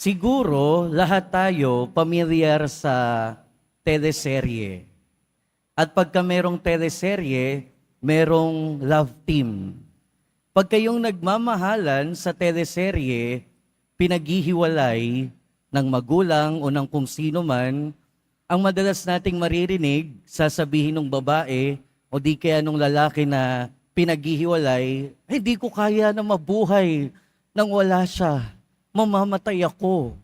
Siguro lahat tayo pamilyar sa teleserye. At pagka merong teleserye, merong love team. Pag kayong nagmamahalan sa teleserye, pinaghihiwalay ng magulang o ng kung sino man, ang madalas nating maririnig, sasabihin ng babae o di kaya nung lalaki na pinaghihiwalay, hindi ko kaya na mabuhay nang wala siya. Mamamatay ako.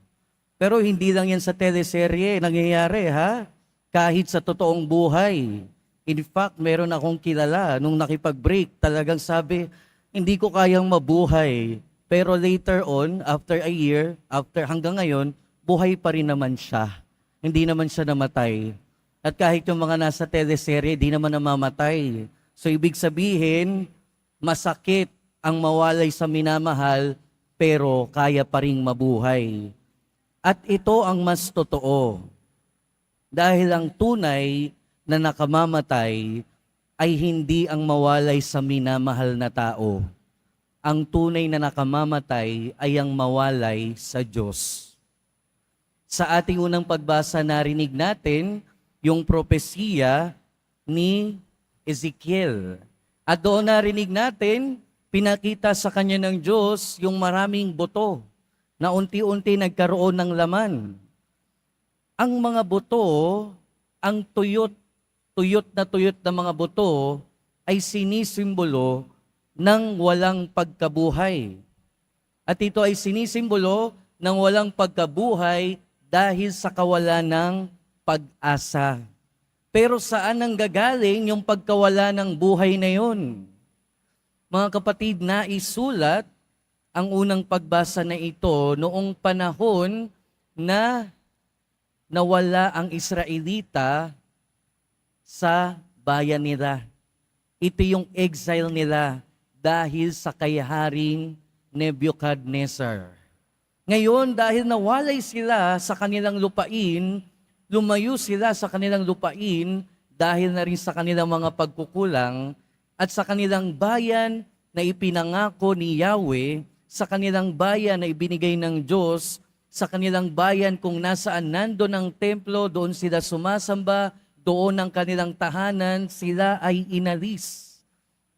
Pero hindi lang yan sa teleserye nangyayari ha. Kahit sa totoong buhay. In fact, meron akong kilala nung nakipag-break, talagang sabi, hindi ko kayang mabuhay. Pero later on, after a year, after hanggang ngayon, buhay pa rin naman siya. Hindi naman siya namatay. At kahit yung mga nasa teleserye, di naman namamatay. So ibig sabihin, masakit ang mawalay sa minamahal, pero kaya pa ring mabuhay. At ito ang mas totoo. Dahil ang tunay na nakamamatay ay hindi ang mawalay sa minamahal na tao. Ang tunay na nakamamatay ay ang mawalay sa Diyos. Sa ating unang pagbasa narinig natin yung propesiya ni Ezekiel. At doon narinig natin, pinakita sa kanya ng Diyos yung maraming buto na unti-unti nagkaroon ng laman. Ang mga buto, ang tuyot, tuyot na tuyot na mga buto ay sinisimbolo ng walang pagkabuhay. At ito ay sinisimbolo ng walang pagkabuhay dahil sa kawalan ng pag-asa. Pero saan ang gagaling yung pagkawala ng buhay na yon? Mga kapatid, na isulat ang unang pagbasa na ito noong panahon na nawala ang Israelita sa bayan nila. Ito yung exile nila dahil sa kayaharing Nebuchadnezzar. Ngayon, dahil nawalay sila sa kanilang lupain, lumayo sila sa kanilang lupain dahil na rin sa kanilang mga pagkukulang at sa kanilang bayan na ipinangako ni Yahweh, sa kanilang bayan na ibinigay ng Diyos, sa kanilang bayan kung nasaan nando ng templo, doon sila sumasamba, doon ang kanilang tahanan, sila ay inalis.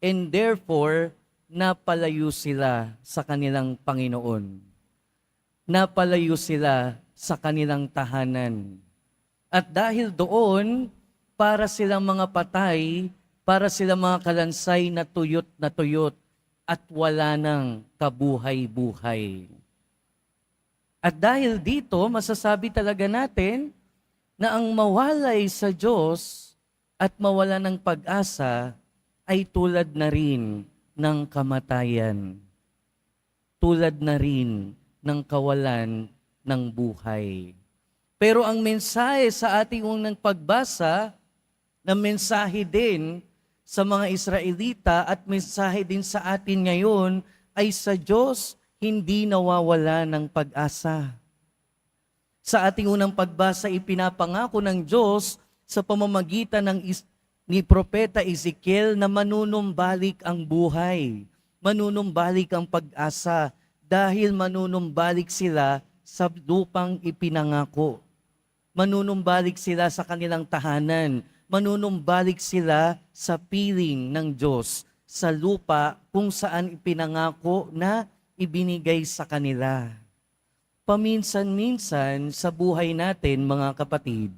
And therefore, napalayo sila sa kanilang Panginoon. Napalayo sila sa kanilang tahanan. At dahil doon, para silang mga patay, para silang mga kalansay na tuyot na tuyot at wala nang kabuhay-buhay. At dahil dito, masasabi talaga natin na ang mawalay sa Diyos at mawala ng pag-asa ay tulad na rin ng kamatayan. Tulad na rin ng kawalan ng buhay. Pero ang mensahe sa ating unang pagbasa, na mensahe din sa mga Israelita at mensahe din sa atin ngayon, ay sa Diyos hindi nawawala ng pag-asa. Sa ating unang pagbasa, ipinapangako ng Diyos sa pamamagitan ng is- ni Propeta Ezekiel na manunumbalik ang buhay, manunumbalik ang pag-asa, dahil manunumbalik sila sa lupang ipinangako manunumbalik sila sa kanilang tahanan, manunumbalik sila sa piling ng Diyos sa lupa kung saan ipinangako na ibinigay sa kanila. Paminsan-minsan sa buhay natin, mga kapatid,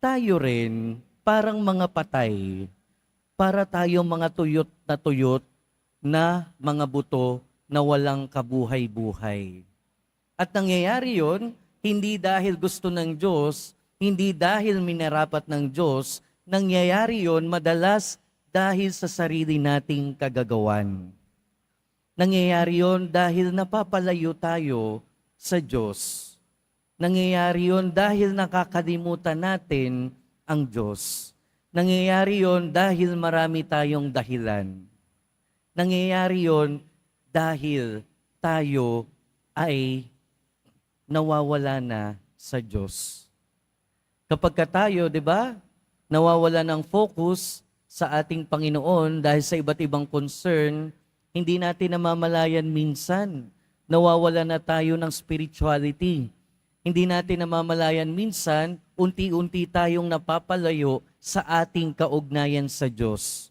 tayo rin parang mga patay, para tayo mga tuyot na tuyot na mga buto na walang kabuhay-buhay. At nangyayari yon hindi dahil gusto ng Diyos, hindi dahil minarapat ng Diyos, nangyayari yon madalas dahil sa sarili nating kagagawan. Nangyayari yon dahil napapalayo tayo sa Diyos. Nangyayari yon dahil nakakalimutan natin ang Diyos. Nangyayari yon dahil marami tayong dahilan. Nangyayari yon dahil tayo ay nawawala na sa Diyos. Kapag ka tayo, di ba, nawawala ng focus sa ating Panginoon dahil sa iba't ibang concern, hindi natin namamalayan minsan nawawala na tayo ng spirituality. Hindi natin namamalayan minsan, unti-unti tayong napapalayo sa ating kaugnayan sa Diyos.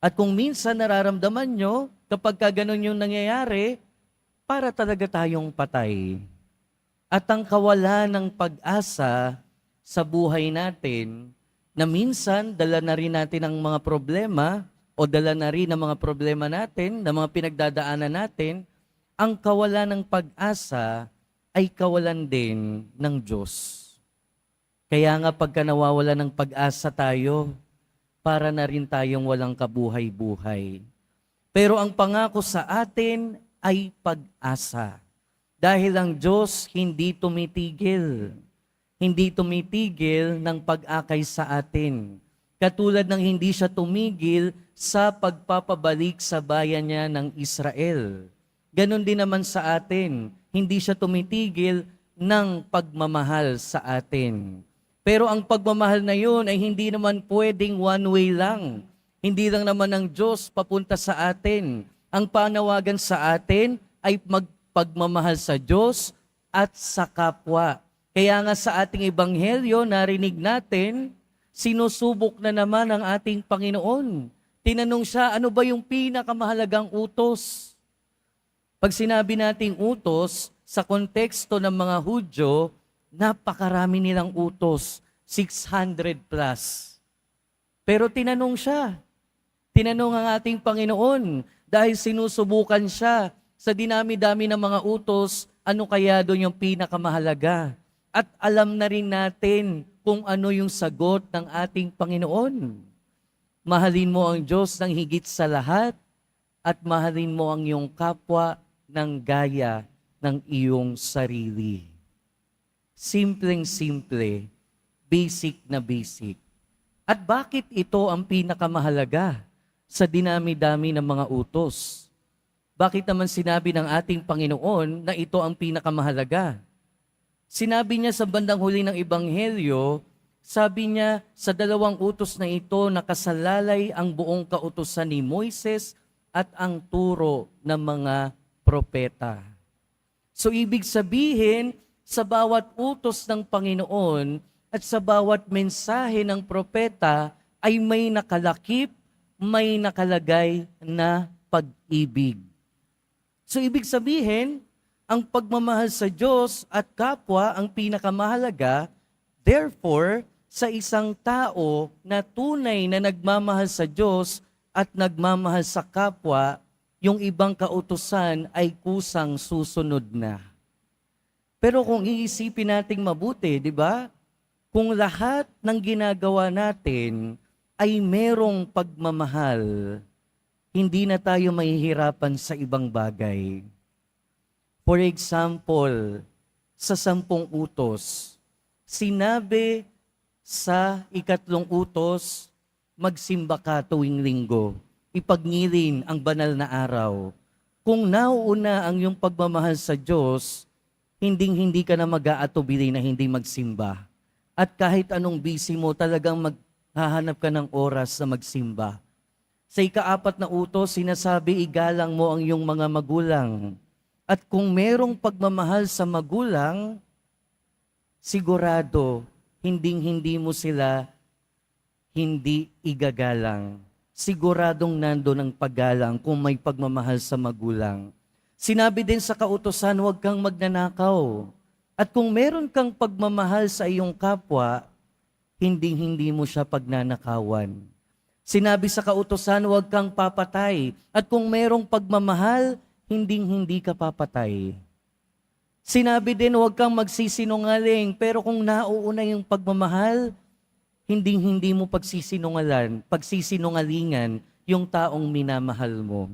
At kung minsan nararamdaman nyo, kapag ka ganun yung nangyayari, para talaga tayong patay. At ang kawalan ng pag-asa sa buhay natin, na minsan dala na rin natin ang mga problema o dala na rin ang mga problema natin, ng mga pinagdadaanan natin, ang kawalan ng pag-asa ay kawalan din ng Diyos. Kaya nga pagka nawawala ng pag-asa tayo, para na rin tayong walang kabuhay-buhay. Pero ang pangako sa atin ay pag-asa. Dahil ang Diyos hindi tumitigil. Hindi tumitigil ng pag-akay sa atin. Katulad ng hindi siya tumigil sa pagpapabalik sa bayan niya ng Israel. Ganon din naman sa atin. Hindi siya tumitigil ng pagmamahal sa atin. Pero ang pagmamahal na yun ay hindi naman pwedeng one way lang. Hindi lang naman ng Diyos papunta sa atin. Ang panawagan sa atin ay magpagmamahal sa Diyos at sa kapwa. Kaya nga sa ating ebanghelyo, narinig natin, sinusubok na naman ang ating Panginoon. Tinanong siya, ano ba yung pinakamahalagang utos? Pag sinabi nating utos, sa konteksto ng mga Hudyo, napakarami nilang utos, 600 plus. Pero tinanong siya, tinanong ang ating Panginoon, dahil sinusubukan siya sa dinami-dami ng mga utos, ano kaya doon yung pinakamahalaga? At alam na rin natin kung ano yung sagot ng ating Panginoon. Mahalin mo ang Diyos ng higit sa lahat at mahalin mo ang iyong kapwa ng gaya ng iyong sarili. Simpleng-simple, basic na basic. At bakit ito ang pinakamahalaga sa dinami-dami ng mga utos? Bakit naman sinabi ng ating Panginoon na ito ang pinakamahalaga? Sinabi niya sa bandang huli ng Ebanghelyo, sabi niya sa dalawang utos na ito nakasalalay ang buong kautusan ni Moises at ang turo ng mga propeta. So ibig sabihin, sa bawat utos ng Panginoon at sa bawat mensahe ng propeta ay may nakalakip, may nakalagay na pag-ibig. So ibig sabihin, ang pagmamahal sa Diyos at kapwa ang pinakamahalaga, therefore, sa isang tao na tunay na nagmamahal sa Diyos at nagmamahal sa kapwa, yung ibang kautusan ay kusang susunod na. Pero kung iisipin nating mabuti, di ba? Kung lahat ng ginagawa natin ay merong pagmamahal, hindi na tayo mahihirapan sa ibang bagay. For example, sa sampung utos, sinabi sa ikatlong utos, magsimba ka tuwing linggo, ipagnilin ang banal na araw. Kung nauuna ang iyong pagmamahal sa Diyos, hinding-hindi ka na mag-aatubili na hindi magsimba. At kahit anong busy mo, talagang maghahanap ka ng oras na magsimba. Sa ikaapat na utos, sinasabi, igalang mo ang iyong mga magulang. At kung merong pagmamahal sa magulang, sigurado, hinding-hindi mo sila hindi igagalang. Siguradong nando ng paggalang kung may pagmamahal sa magulang. Sinabi din sa kautosan, huwag kang magnanakaw. At kung meron kang pagmamahal sa iyong kapwa, hindi-hindi mo siya pagnanakawan. Sinabi sa kautosan, huwag kang papatay. At kung merong pagmamahal, hinding-hindi ka papatay. Sinabi din, huwag kang magsisinungaling. Pero kung nauuna yung pagmamahal, hinding-hindi mo pagsisinungalan, pagsisinungalingan yung taong minamahal mo.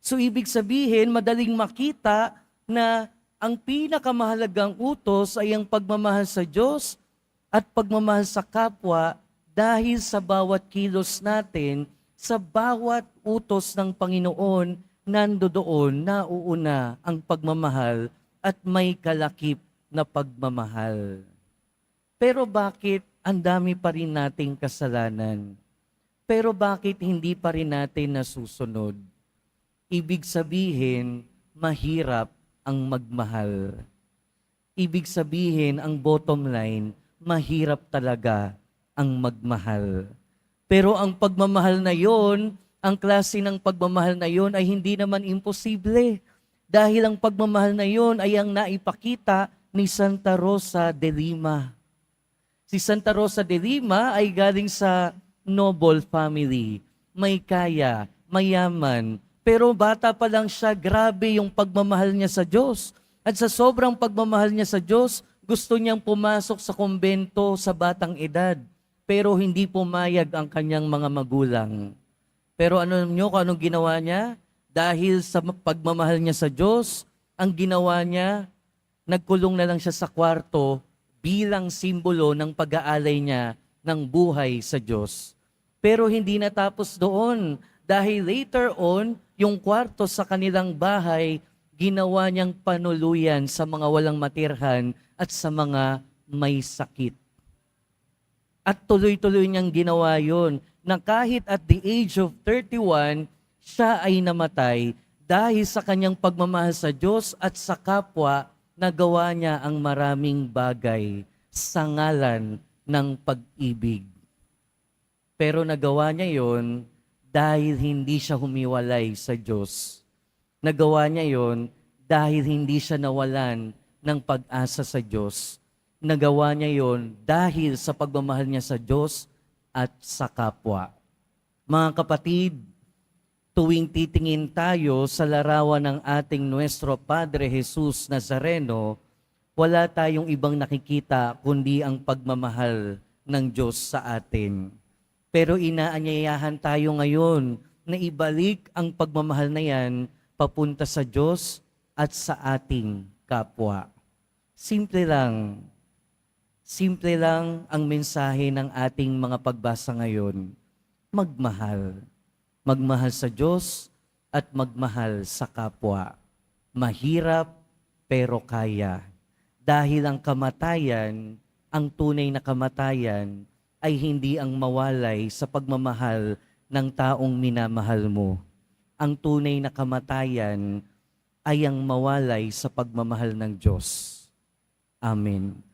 So ibig sabihin, madaling makita na ang pinakamahalagang utos ay ang pagmamahal sa Diyos at pagmamahal sa kapwa dahil sa bawat kilos natin, sa bawat utos ng Panginoon, nandoon nauuna ang pagmamahal at may kalakip na pagmamahal. Pero bakit ang dami pa rin nating kasalanan? Pero bakit hindi pa rin natin nasusunod? Ibig sabihin, mahirap ang magmahal. Ibig sabihin, ang bottom line, mahirap talaga ang magmahal. Pero ang pagmamahal na yon, ang klase ng pagmamahal na yon ay hindi naman imposible. Dahil ang pagmamahal na yon ay ang naipakita ni Santa Rosa de Lima. Si Santa Rosa de Lima ay galing sa noble family. May kaya, mayaman, pero bata pa lang siya, grabe yung pagmamahal niya sa Diyos. At sa sobrang pagmamahal niya sa Diyos, gusto niyang pumasok sa kumbento sa batang edad. Pero hindi pumayag ang kanyang mga magulang. Pero ano niyo kung anong ginawa niya? Dahil sa pagmamahal niya sa Diyos, ang ginawa niya, nagkulong na lang siya sa kwarto bilang simbolo ng pag-aalay niya ng buhay sa Diyos. Pero hindi natapos doon dahil later on, yung kwarto sa kanilang bahay, ginawa niyang panuluyan sa mga walang matirhan at sa mga may sakit. At tuloy-tuloy niyang ginawa yon na kahit at the age of 31, siya ay namatay dahil sa kanyang pagmamahal sa Diyos at sa kapwa, nagawa niya ang maraming bagay sa ngalan ng pag-ibig. Pero nagawa niya yon dahil hindi siya humiwalay sa Diyos. Nagawa niya yon dahil hindi siya nawalan ng pag-asa sa Diyos. Nagawa niya yon dahil sa pagmamahal niya sa Diyos at sa kapwa. Mga kapatid, tuwing titingin tayo sa larawan ng ating Nuestro Padre Jesus Nazareno, wala tayong ibang nakikita kundi ang pagmamahal ng Diyos sa atin. Pero inaanyayahan tayo ngayon na ibalik ang pagmamahal na yan papunta sa Diyos at sa ating kapwa. Simple lang. Simple lang ang mensahe ng ating mga pagbasa ngayon. Magmahal. Magmahal sa Diyos at magmahal sa kapwa. Mahirap pero kaya. Dahil ang kamatayan, ang tunay na kamatayan, ay hindi ang mawalay sa pagmamahal ng taong minamahal mo. Ang tunay na kamatayan ay ang mawalay sa pagmamahal ng Diyos. Amen.